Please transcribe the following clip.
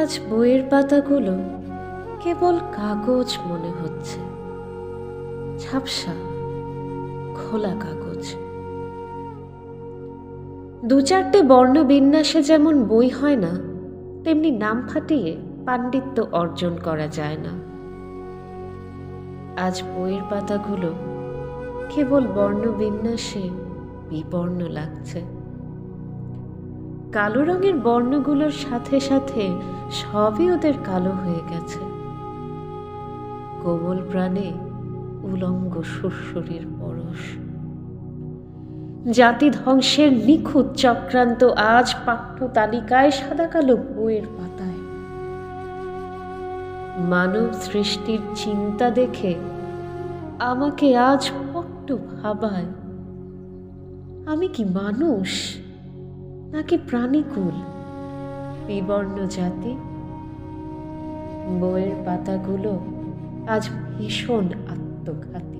আজ বইয়ের পাতাগুলো কেবল কাগজ মনে হচ্ছে। ঝাপসা, খোলা কাগজ। দু চারটে বর্ণবিন্যাসে যেমন বই হয় না, তেমনি নাম ফাটিয়ে পাণ্ডিত্য অর্জন করা যায় না। আজ বইয়ের পাতাগুলো কেবল বর্ণবিন্যাসে বিবর্ণ লাগছে। কালো রঙের বর্ণগুলোর সাথে সাথে সবই ওদের কালো হয়ে গেছে। কোমল প্রাণে উলঙ্গ সুরসুরির পরশ। জাতি ধ্বংসের নিখুঁত চক্রান্ত আজ পাঠ্য তালিকায় সাদা কালো বইয়ের পাতায়। মানব সৃষ্টির চিন্তা দেখে আমাকে আজ বড্ড ভাবায়, আমি কি মানুষ? নাকি প্রাণীকুল বিবর্ণ জাতি। বইয়ের পাতাগুলো আজ ভীষণ আত্মঘাতী।